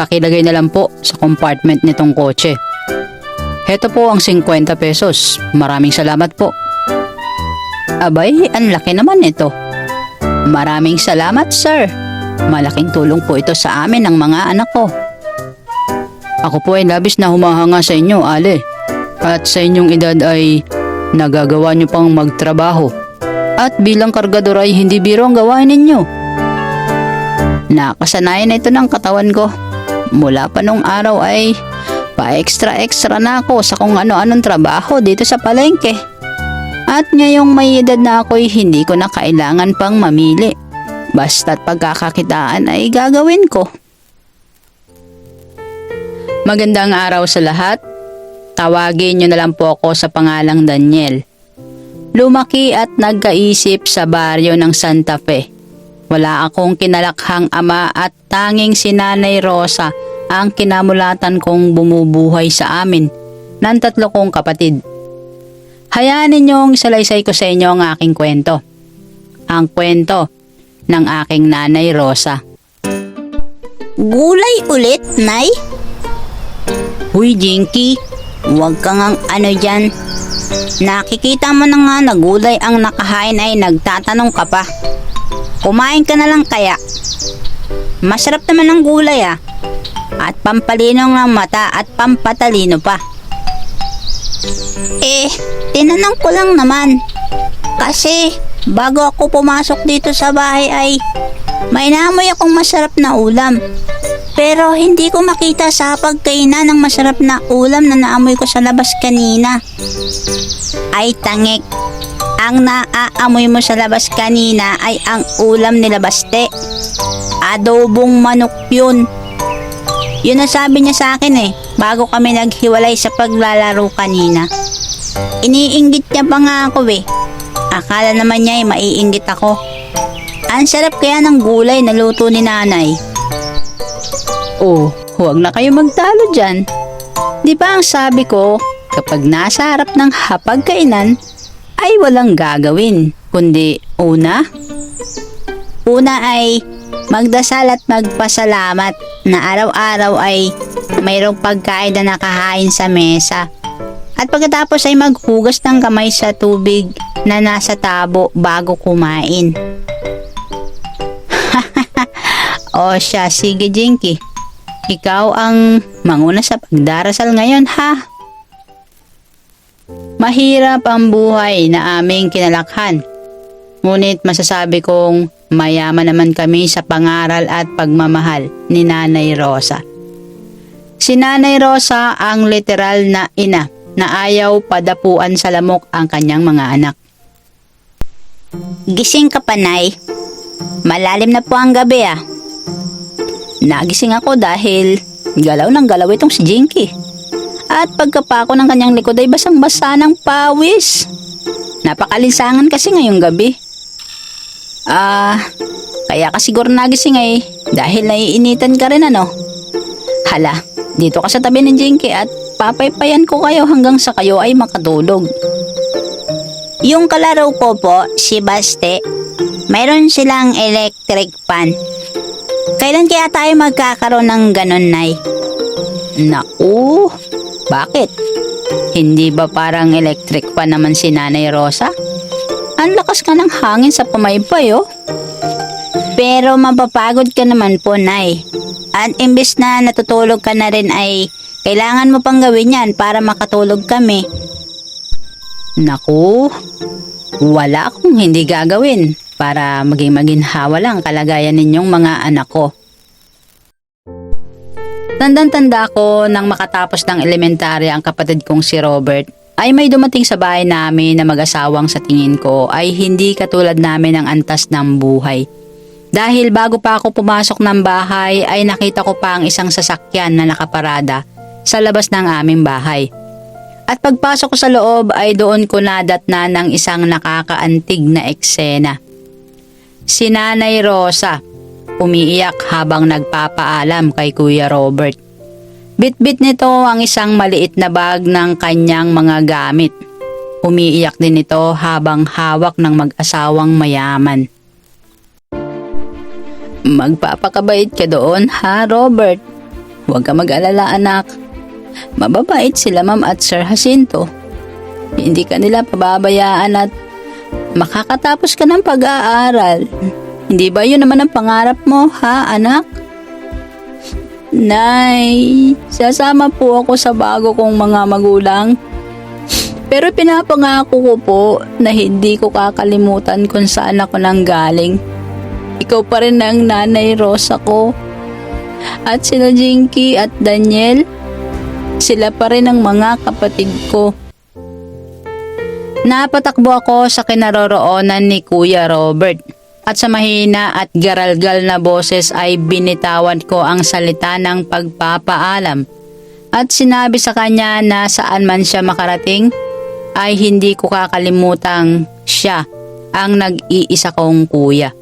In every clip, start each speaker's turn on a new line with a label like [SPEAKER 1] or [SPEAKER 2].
[SPEAKER 1] Pakilagay na lang po sa compartment nitong kotse. Heto po ang 50 pesos. Maraming salamat po. Abay, ang laki naman ito. Maraming salamat, sir. Malaking tulong po ito sa amin ng mga anak ko. Ako po ay labis na humahanga sa inyo, Ale. At sa inyong edad ay nagagawa niyo pang magtrabaho. At bilang kargador ay hindi biro ang gawain ninyo. Nakasanayan na ito ng katawan ko. Mula pa nung araw ay pa-extra-extra na ako sa kung ano-anong trabaho dito sa palengke. At ngayong may edad na ako ay hindi ko na kailangan pang mamili. Basta't pagkakakitaan ay gagawin ko. Magandang araw sa lahat. Tawagin niyo na lang po ako sa pangalang Daniel. Lumaki at nagkaisip sa baryo ng Santa Fe. Wala akong kinalakhang ama at tanging si Nanay Rosa ang kinamulatan kong bumubuhay sa amin ng tatlo kong kapatid. Hayaan ninyong salaysay ko sa inyo ang aking kwento. Ang kwento ng aking Nanay Rosa.
[SPEAKER 2] Gulay ulit, Nay?
[SPEAKER 1] Huy, Jinky,
[SPEAKER 2] Huwag kang ang ano dyan. Nakikita mo na nga na gulay ang nakahain ay nagtatanong ka pa. Kumain ka na lang kaya. Masarap naman ang gulay ah. At pampalino ng mata at pampatalino pa. Eh, tinanong ko lang naman. Kasi, bago ako pumasok dito sa bahay ay may naamoy akong masarap na ulam. Pero hindi ko makita sa pagkainan ng masarap na ulam na naamoy ko sa labas kanina. Ay tangik. Ang naaamoy mo sa labas kanina ay ang ulam nila Baste. Adobong manok yun. Yun ang sabi niya sa akin eh, bago kami naghiwalay sa paglalaro kanina. Iniinggit niya pa nga ako eh. Akala naman niya ay maiinggit ako. Ang sarap kaya ng gulay na luto ni nanay.
[SPEAKER 1] Oh, huwag na kayo magtalo dyan. Di ba ang sabi ko, kapag nasa harap ng hapagkainan, ay walang gagawin, kundi una,
[SPEAKER 2] Una ay magdasal at magpasalamat na araw-araw ay mayroong pagkain na nakahain sa mesa. At pagkatapos ay maghugas ng kamay sa tubig na nasa tabo bago kumain. o siya, sige Jinky. Ikaw ang manguna sa pagdarasal ngayon ha.
[SPEAKER 1] Mahirap ang buhay na aming kinalakhan. Ngunit masasabi kong mayaman naman kami sa pangaral at pagmamahal ni Nanay Rosa. Si Nanay Rosa ang literal na ina na ayaw padapuan sa lamok ang kanyang mga anak.
[SPEAKER 2] Gising ka pa, Nay. Malalim na po ang gabi ah.
[SPEAKER 1] Nagising ako dahil galaw ng galaw itong si Jinky. At pagkapako ng kanyang likod ay basang-basa ng pawis. Napakalinsangan kasi ngayong gabi. Ah, kaya ka siguro nagising ay dahil naiinitan ka rin ano. Hala, dito ka sa tabi ni Jinky at papaypayan ko kayo hanggang sa kayo ay makatulog.
[SPEAKER 2] Yung kalaro ko po, si Baste, mayroon silang electric fan. Kailan kaya tayo magkakaroon ng ganon, Nay?
[SPEAKER 1] Naku, bakit? Hindi ba parang electric pa naman si Nanay Rosa? Ang lakas ka ng hangin sa pamaypay oh.
[SPEAKER 2] Pero mapapagod ka naman po, Nay. At imbes na natutulog ka na rin ay kailangan mo pang gawin yan para makatulog kami.
[SPEAKER 1] Naku, wala akong hindi gagawin para maging maginhawa lang kalagayan ninyong mga anak ko. Tandang-tanda ko nang makatapos ng elementarya ang kapatid kong si Robert ay may dumating sa bahay namin na mag-asawang sa tingin ko ay hindi katulad namin ng antas ng buhay. Dahil bago pa ako pumasok ng bahay ay nakita ko pa ang isang sasakyan na nakaparada sa labas ng aming bahay. At pagpasok ko sa loob ay doon ko nadatna ng isang nakakaantig na eksena. Si Nanay Rosa, umiiyak habang nagpapaalam kay Kuya Robert. Bitbit nito ang isang maliit na bag ng kanyang mga gamit. Umiiyak din ito habang hawak ng mag-asawang mayaman. Magpapakabait ka doon ha Robert? Huwag ka mag-alala anak. Mababait sila ma'am at Sir Jacinto. Hindi ka nila pababayaan at makakatapos ka ng pag-aaral. Hindi ba yun naman ang pangarap mo, ha anak? Nay, sasama po ako sa bago kong mga magulang. Pero pinapangako ko po na hindi ko kakalimutan kung saan ako nang galing. Ikaw pa rin ang nanay Rosa ko. At sila Jinky at Daniel, sila pa rin ang mga kapatid ko. Napatakbo ako sa kinaroroonan ni Kuya Robert at sa mahina at garalgal na boses ay binitawan ko ang salita ng pagpapaalam at sinabi sa kanya na saan man siya makarating ay hindi ko kakalimutang siya ang nag-iisa kong kuya.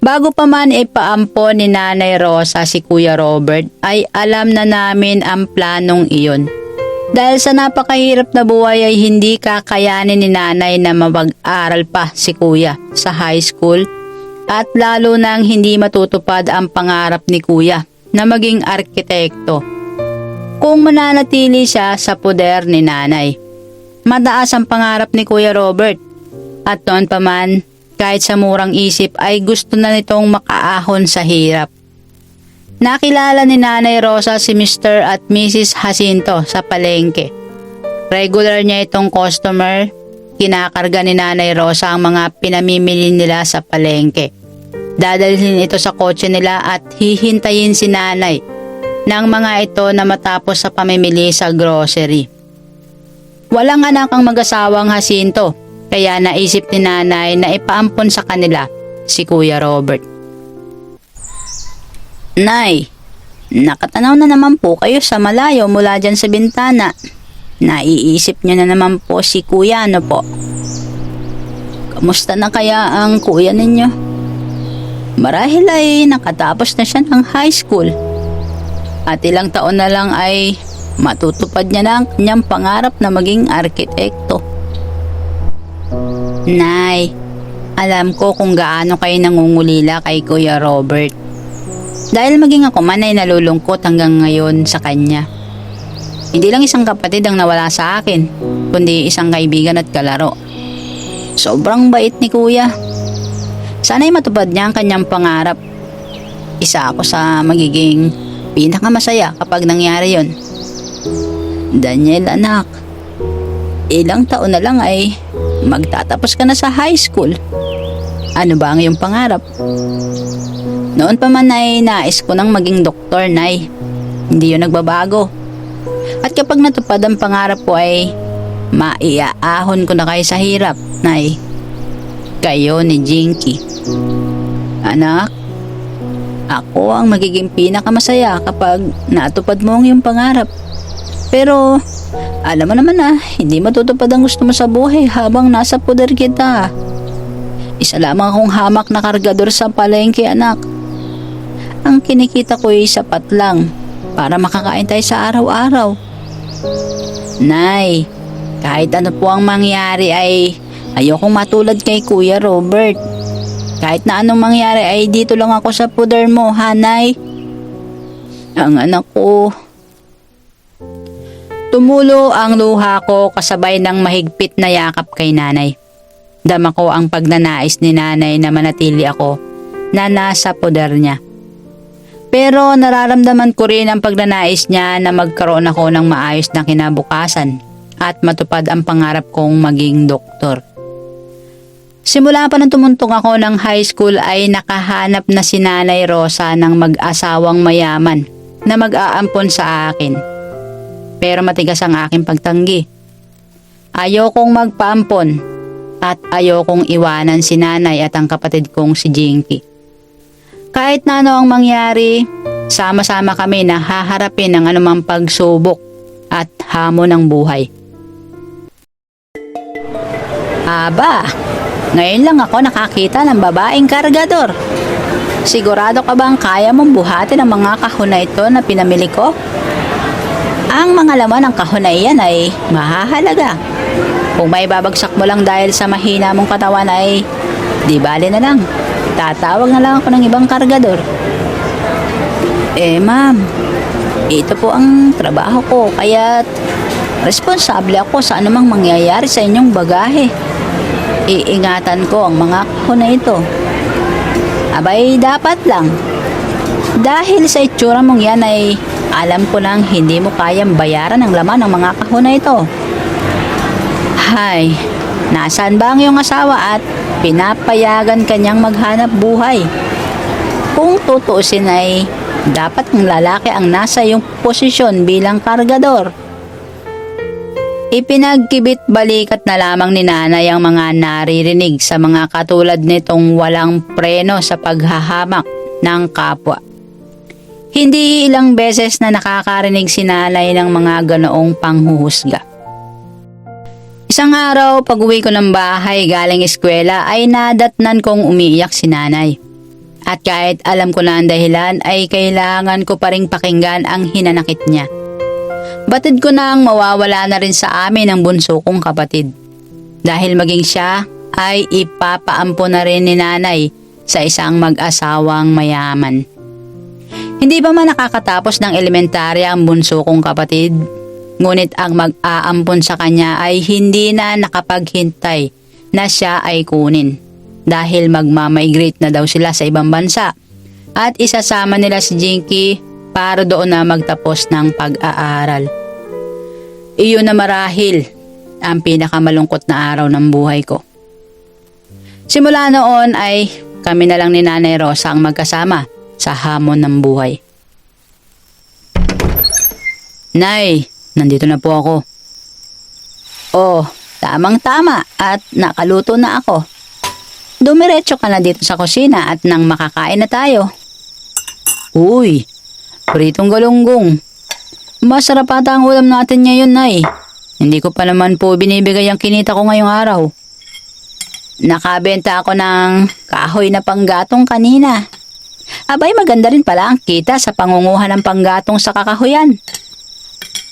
[SPEAKER 1] Bago pa man ipaampo ni Nanay Rosa si Kuya Robert ay alam na namin ang planong iyon. Dahil sa napakahirap na buhay ay hindi kakayanin ni nanay na mapag-aral pa si kuya sa high school at lalo nang hindi matutupad ang pangarap ni kuya na maging arkitekto. Kung mananatili siya sa poder ni nanay. Mataas ang pangarap ni Kuya Robert at noon pa man kahit sa murang isip ay gusto na nitong makaahon sa hirap. Nakilala ni Nanay Rosa si Mr. at Mrs. Jacinto sa palengke. Regular niya itong customer. Kinakarga ni Nanay Rosa ang mga pinamimili nila sa palengke. Dadalhin ito sa kotse nila at hihintayin si Nanay ng mga ito na matapos sa pamimili sa grocery. Walang anak ang mag-asawang Jacinto kaya naisip ni Nanay na ipaampon sa kanila si Kuya Robert. Nay, nakatanaw na naman po kayo sa malayo mula dyan sa bintana. Naiisip niyo na naman po si kuya, ano po? Kamusta na kaya ang kuya ninyo? Marahil ay nakatapos na siya ng high school. At ilang taon na lang ay matutupad niya na ang kanyang pangarap na maging arkitekto. Nay, alam ko kung gaano kayo nangungulila kay Kuya Robert. Dahil maging ako man ay nalulungkot hanggang ngayon sa kanya. Hindi lang isang kapatid ang nawala sa akin, kundi isang kaibigan at kalaro. Sobrang bait ni kuya. Sana'y matupad niya ang kanyang pangarap. Isa ako sa magiging pinakamasaya kapag nangyari yon. Daniel anak, ilang taon na lang ay magtatapos ka na sa high school. Ano ba ang iyong pangarap? Noon pa man ay nais ko nang maging doktor, Nay. Hindi yun nagbabago. At kapag natupad ang pangarap ko ay maiaahon ko na kayo sa hirap, Nay. Kayo ni Jinky. Anak, ako ang magiging pinakamasaya kapag natupad mo ang iyong pangarap. Pero, alam mo naman na, hindi matutupad ang gusto mo sa buhay habang nasa poder kita. Isa lamang akong hamak na kargador sa palengke, anak. Ang kinikita ko ay sapat lang para makakain tayo sa araw-araw. Nay, kahit ano po ang mangyari ay ayokong matulad kay Kuya Robert. Kahit na anong mangyari ay dito lang ako sa puder mo, ha, Nay? Ang anak ko. Tumulo ang luha ko kasabay ng mahigpit na yakap kay nanay. Dama ko ang pagnanais ni nanay na manatili ako na nasa poder niya. Pero nararamdaman ko rin ang pagnanais niya na magkaroon ako ng maayos na kinabukasan at matupad ang pangarap kong maging doktor. Simula pa nang tumuntong ako ng high school ay nakahanap na si Nanay Rosa ng mag-asawang mayaman na mag-aampon sa akin. Pero matigas ang aking pagtanggi. Ayokong magpaampon at ayokong iwanan si nanay at ang kapatid kong si Jinky. Kahit na ano ang mangyari, sama-sama kami na haharapin ang anumang pagsubok at hamon ng buhay. Aba, ngayon lang ako nakakita ng babaeng kargador. Sigurado ka bang kaya mong buhatin ang mga kahon na ito na pinamili ko? Ang mga laman ng kahon na iyan ay mahahalaga. Kung may babagsak mo lang dahil sa mahina mong katawan ay di bale na lang. Tatawag na lang ako ng ibang kargador. Eh ma'am, ito po ang trabaho ko kaya responsable ako sa anumang mangyayari sa inyong bagahe. Iingatan ko ang mga kahon na ito. Abay, dapat lang. Dahil sa itsura mong yan ay alam ko nang hindi mo kayang bayaran ang laman ng mga kahon na ito. Hay, nasaan ba ang iyong asawa at pinapayagan kanyang maghanap buhay? Kung tutuusin ay dapat ang lalaki ang nasa iyong posisyon bilang kargador. Ipinagkibit balikat na lamang ni nanay ang mga naririnig sa mga katulad nitong walang preno sa paghahamak ng kapwa. Hindi ilang beses na nakakarinig si nanay ng mga ganoong panghuhusga. Isang araw, pag uwi ko ng bahay galing eskwela ay nadatnan kong umiiyak si nanay. At kahit alam ko na ang dahilan ay kailangan ko pa ring pakinggan ang hinanakit niya. Batid ko na ang mawawala na rin sa amin ang bunso kong kapatid. Dahil maging siya ay ipapaampo na rin ni nanay sa isang mag-asawang mayaman. Hindi pa man nakakatapos ng elementarya ang bunso kong kapatid, ngunit ang mag-aampon sa kanya ay hindi na nakapaghintay na siya ay kunin dahil magmamigrate na daw sila sa ibang bansa at isasama nila si Jinky para doon na magtapos ng pag-aaral. Iyon na marahil ang pinakamalungkot na araw ng buhay ko. Simula noon ay kami na lang ni Nanay Rosa ang magkasama sa hamon ng buhay. Nay, nandito na po ako. Oh, tamang-tama at nakaluto na ako. Dumiretso ka na dito sa kusina at nang makakain na tayo. Uy, pritong galunggong. Masarap ata ang ulam natin ngayon, Nay. Hindi ko pa naman po binibigay ang kinita ko ngayong araw. Nakabenta ako ng kahoy na panggatong kanina. Abay, maganda rin pala ang kita sa pangunguha ng panggatong sa kakahuyan.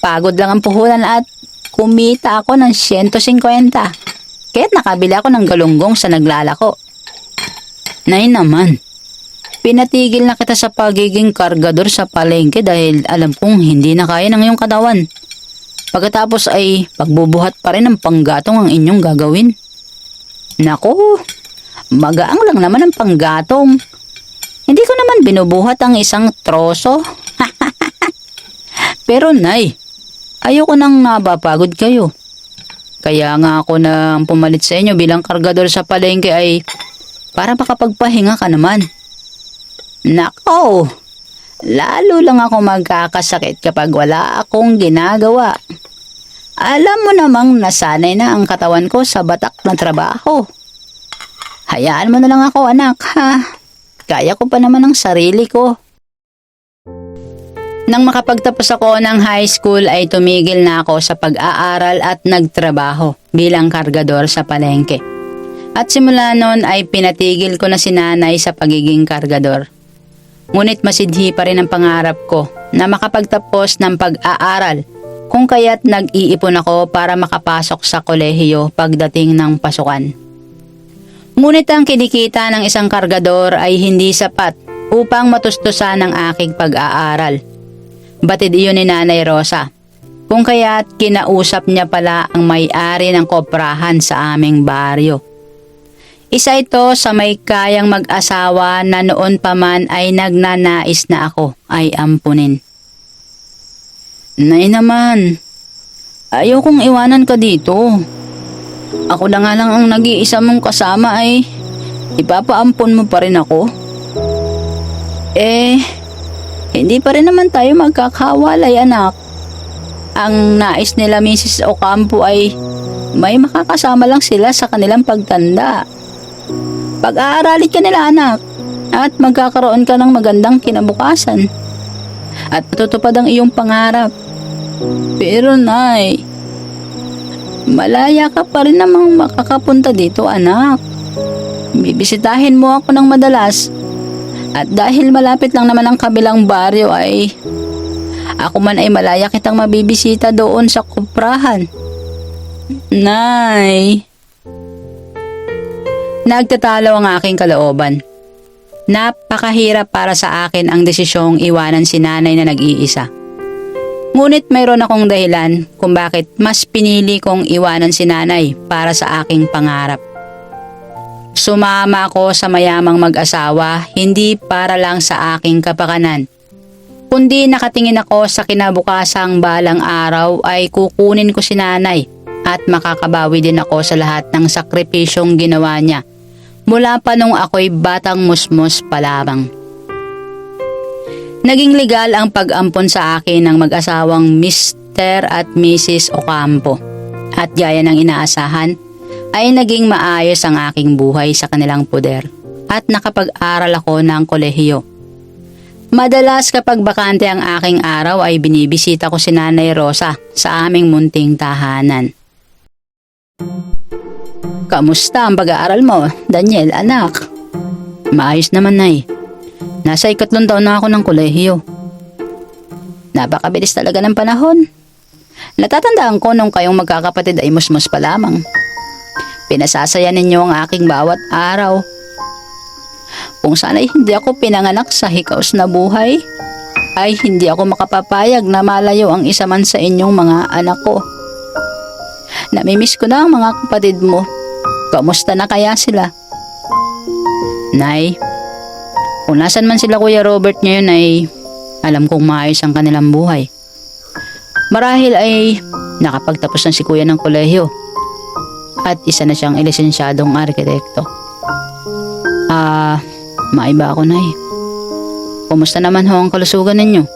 [SPEAKER 1] Pagod lang ang puhunan at kumita ako ng 150. Kaya't nakabili ako ng galunggong sa naglalako. Nay naman, pinatigil na kita sa pagiging kargador sa palengke dahil alam kong hindi na kaya ng iyong katawan. Pagkatapos ay pagbubuhat pa rin ng panggatong ang inyong gagawin. Nako, magaang lang naman ang panggatong. Hindi ko naman binubuhat ang isang troso. Pero nay, ayoko nang napapagod kayo. Kaya nga ako na pumalit sa inyo bilang kargador sa palengke ay para makapagpahinga ka naman. Nako, lalo lang ako magkakasakit kapag wala akong ginagawa. Alam mo namang nasanay na ang katawan ko sa batak na trabaho. Hayaan mo na lang ako anak ha. Kaya ko pa naman ang sarili ko. Nang makapagtapos ako ng high school ay tumigil na ako sa pag-aaral at nagtrabaho bilang kargador sa palengke. At simula noon ay pinatigil ko na si nanay sa pagiging kargador. Ngunit masidhi pa rin ang pangarap ko na makapagtapos ng pag-aaral kung kaya't nag-iipon ako para makapasok sa kolehiyo pagdating ng pasukan. Ngunit ang kinikita ng isang kargador ay hindi sapat upang matustusan ang aking pag-aaral. Batid iyon ni Nanay Rosa. Kung kaya't kinausap niya pala ang may-ari ng koprahan sa aming baryo. Isa ito sa may kayang mag-asawa na noon pa man ay nagnanais na ako ay ampunin. Nay naman, ayaw kong iwanan ka dito. Ako na nga lang ang nag-iisa mong kasama ay ipapaampon mo pa rin ako. Eh, hindi pa rin naman tayo magkakawalay anak. Ang nais nila Mrs. Ocampo ay may makakasama lang sila sa kanilang pagtanda. Pag-aaralin ka nila anak at magkakaroon ka ng magandang kinabukasan. At matutupad ang iyong pangarap. Pero nay, malaya ka pa rin namang makakapunta dito anak. Bibisitahin mo ako ng madalas. At dahil malapit lang naman ang kabilang baryo ay ako man ay malaya kitang mabibisita doon sa kuprahan. Nay. Nagtatalo ang aking kalooban. Napakahirap para sa akin ang desisyong iwanan si nanay na nag-iisa. Ngunit mayroon akong dahilan kung bakit mas pinili kong iwanan si nanay para sa aking pangarap. Sumama ako sa mayamang mag-asawa hindi para lang sa aking kapakanan. Kundi nakatingin ako sa kinabukasang balang araw ay kukunin ko si nanay at makakabawi din ako sa lahat ng sakripisyong ginawa niya mula pa nung ako'y batang musmos pa lamang. Naging legal ang pag-ampon sa akin ng mag-asawang Mr. at Mrs. Ocampo. At gaya ng inaasahan, ay naging maayos ang aking buhay sa kanilang puder at nakapag-aral ako ng kolehiyo. Madalas kapag bakante ang aking araw ay binibisita ko si Nanay Rosa sa aming munting tahanan. Kamusta ang pag-aaral mo, Daniel, anak? Maayos naman, Nay. Nasa ikatlong taon na ako ng kolehiyo. Napakabilis talaga ng panahon. Natatandaan ko nung kayong magkakapatid ay musmus pa lamang. Pinasasaya ninyo ang aking bawat araw. Kung sana'y hindi ako pinanganak sa hikaos na buhay, ay hindi ako makapapayag na malayo ang isa man sa inyong mga anak ko. Namimiss ko na ang mga kapatid mo. Kamusta na kaya sila? Nay, kung nasan man sila Kuya Robert ngayon ay alam kong maayos ang kanilang buhay. Marahil ay nakapagtapos na si Kuya ng kolehiyo at isa na siyang lisensyadong arkitekto. Ah, maiba ako na eh. Kumusta naman ho ang kalusugan ninyo?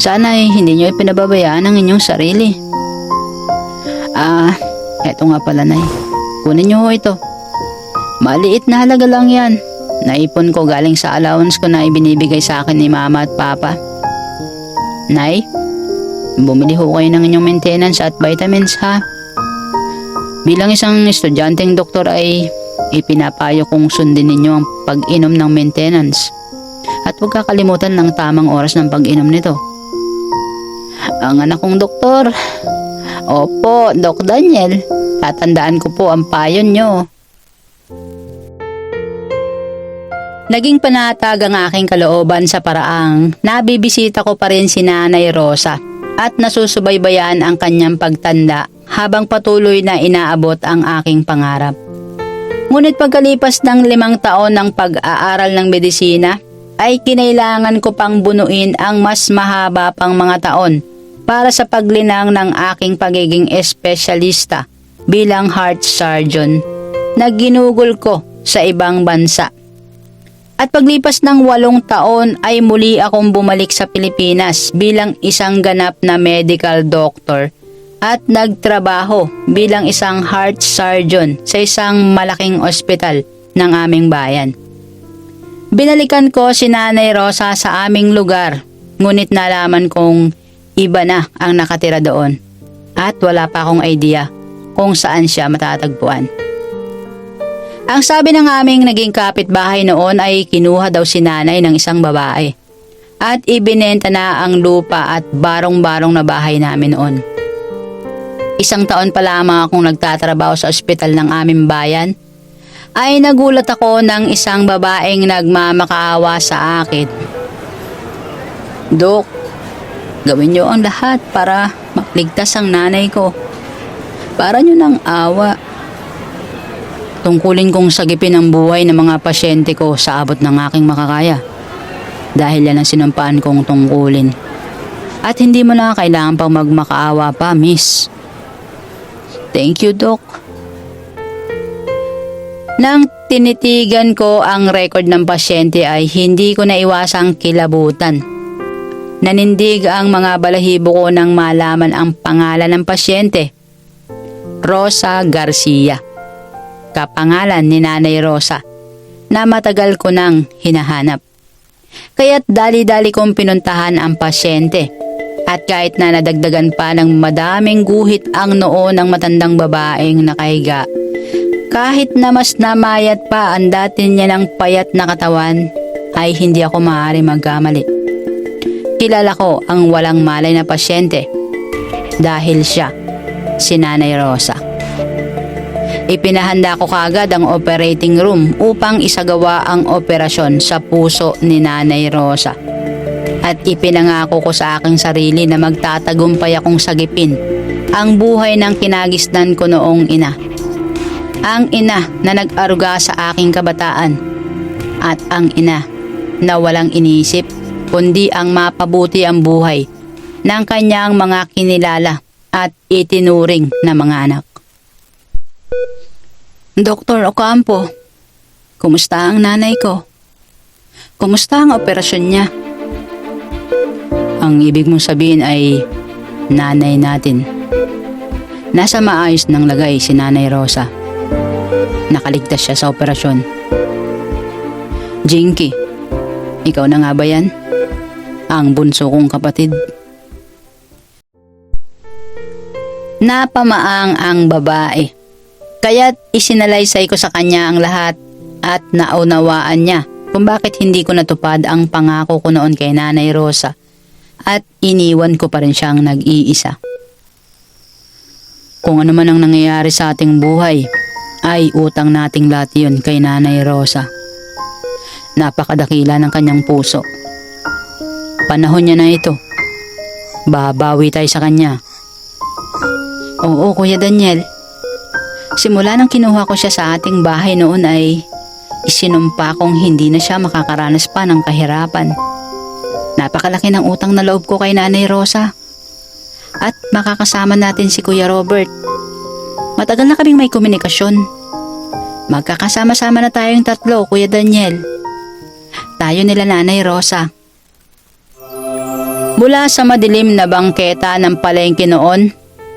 [SPEAKER 1] Sana ay hindi nyo ipinababayaan ang inyong sarili. Ah, eto nga pala na Kunin nyo ho ito. Maliit na halaga lang yan. Naipon ko galing sa allowance ko na ibinibigay sa akin ni mama at papa. Nay, bumili ho kayo ng inyong maintenance at vitamins ha. Bilang isang estudyanteng doktor ay ipinapayo kong sundin ninyo ang pag-inom ng maintenance. At huwag kakalimutan ng tamang oras ng pag-inom nito. Ang anak kong doktor. Opo, Doc Daniel. Tatandaan ko po ang payo nyo. Naging panatag ang aking kalooban sa paraang nabibisita ko pa rin si Nanay Rosa at nasusubaybayan ang kanyang pagtanda habang patuloy na inaabot ang aking pangarap. Ngunit pagkalipas ng limang taon ng pag-aaral ng medisina, ay kinailangan ko pang bunuin ang mas mahaba pang mga taon para sa paglinang ng aking pagiging espesyalista bilang heart surgeon na ginugol ko sa ibang bansa. At paglipas ng walong taon ay muli akong bumalik sa Pilipinas bilang isang ganap na medical doctor at nagtrabaho bilang isang heart surgeon sa isang malaking ospital ng aming bayan. Binalikan ko si Nanay Rosa sa aming lugar ngunit nalaman kong iba na ang nakatira doon at wala pa akong idea kung saan siya matatagpuan. Ang sabi ng aming naging kapitbahay noon ay kinuha daw si nanay ng isang babae. At ibinenta na ang lupa at barong-barong na bahay namin noon. Isang taon pa lamang akong nagtatrabaho sa ospital ng aming bayan ay nagulat ako ng isang babaeng nagmamakaawa sa akin. Dok, gawin niyo ang lahat para maligtas ang nanay ko. Para niyo ng awa. Tungkulin kong sagipin ang buhay ng mga pasyente ko sa abot ng aking makakaya. Dahil yan ang sinumpaan kong tungkulin. At hindi mo na kailangan pang magmakaawa pa, miss. Thank you, Doc. Nang tinitigan ko ang record ng pasyente ay hindi ko naiwasang kilabutan. Nanindig ang mga balahibo ko nang malaman ang pangalan ng pasyente. Rosa Garcia kapangalan ni Nanay Rosa na matagal ko nang hinahanap. Kaya't dali-dali kong pinuntahan ang pasyente at kahit na nadagdagan pa ng madaming guhit ang noo ng matandang babaeng nakahiga, kahit na mas namayat pa ang dati niya ng payat na katawan, ay hindi ako maaari magkamali. Kilala ko ang walang malay na pasyente dahil siya, si Nanay Rosa. Ipinahanda ko kagad ang operating room upang isagawa ang operasyon sa puso ni Nanay Rosa. At ipinangako ko sa aking sarili na magtatagumpay akong sagipin ang buhay ng kinagisnan ko noong ina. Ang ina na nag-aruga sa aking kabataan at ang ina na walang inisip kundi ang mapabuti ang buhay ng kanyang mga kinilala at itinuring na mga anak. Doktor Ocampo, kumusta ang nanay ko? Kumusta ang operasyon niya? Ang ibig mong sabihin ay nanay natin. Nasa maayos ng lagay si Nanay Rosa. Nakaligtas siya sa operasyon. Jinky, ikaw na nga ba yan? Ang bunso kong kapatid. Napamaang ang babae. Kaya't isinalaysay ko sa kanya ang lahat at naunawaan niya kung bakit hindi ko natupad ang pangako ko noon kay Nanay Rosa at iniwan ko pa rin siyang nag-iisa. Kung ano man ang nangyayari sa ating buhay, ay utang nating lahat yun kay Nanay Rosa. Napakadakila ng kanyang puso. Panahon niya na ito. Babawi tayo sa kanya. Oo, Kuya Daniel. Simula nang kinuha ko siya sa ating bahay noon ay isinumpa kong hindi na siya makakaranas pa ng kahirapan. Napakalaki ng utang na loob ko kay Nanay Rosa. At makakasama natin si Kuya Robert. Matagal na kaming may komunikasyon. Magkakasama-sama na tayong tatlo, Kuya Daniel. Tayo nila Nanay Rosa. Mula sa madilim na bangketa ng palengke noon,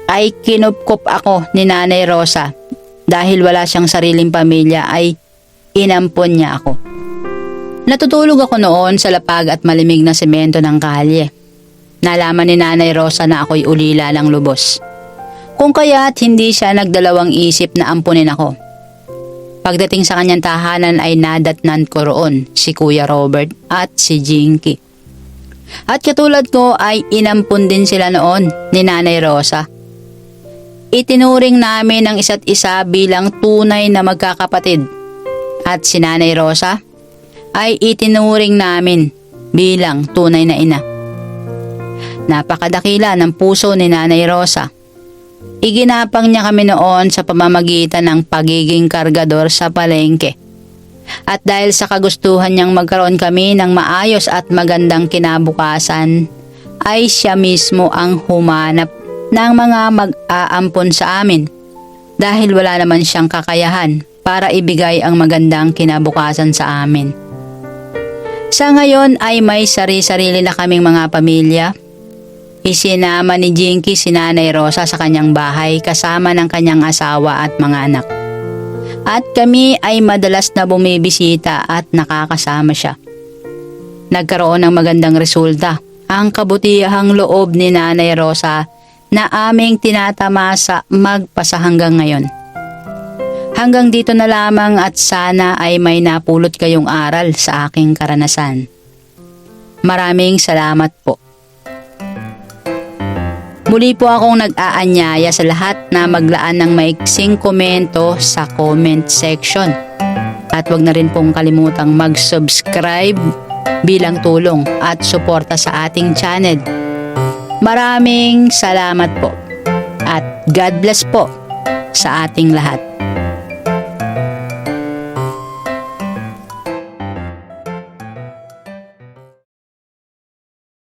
[SPEAKER 1] ay kinupkup ako ni Nanay Rosa dahil wala siyang sariling pamilya ay inampon niya ako. Natutulog ako noon sa lapag at malimig na semento ng kalye. Nalaman ni Nanay Rosa na ako'y ulila ng lubos. Kung kaya't hindi siya nagdalawang isip na ampunin ako. Pagdating sa kanyang tahanan ay nadatnan ko roon si Kuya Robert at si Jinky. At katulad ko ay inampun din sila noon ni Nanay Rosa. Itinuring namin ang isa't isa bilang tunay na magkakapatid. At si Nanay Rosa ay itinuring namin bilang tunay na ina. Napakadakila ng puso ni Nanay Rosa. Iginapang niya kami noon sa pamamagitan ng pagiging kargador sa palengke. At dahil sa kagustuhan niyang magkaroon kami ng maayos at magandang kinabukasan, ay siya mismo ang humanap ng mga mag-aampon sa amin dahil wala naman siyang kakayahan para ibigay ang magandang kinabukasan sa amin. Sa ngayon ay may sari-sarili na kaming mga pamilya. Isinama ni Jinky si Nanay Rosa sa kanyang bahay kasama ng kanyang asawa at mga anak. At kami ay madalas na bumibisita at nakakasama siya. Nagkaroon ng magandang resulta ang kabutihang loob ni Nanay Rosa na aming tinatamasa magpasa hanggang ngayon. Hanggang dito na lamang at sana ay may napulot kayong aral sa aking karanasan. Maraming salamat po. Muli po akong nag-aanyaya sa lahat na maglaan ng maiksing komento sa comment section. At wag na rin pong kalimutang mag-subscribe bilang tulong at suporta sa ating channel. Maraming salamat po at God bless po sa ating lahat.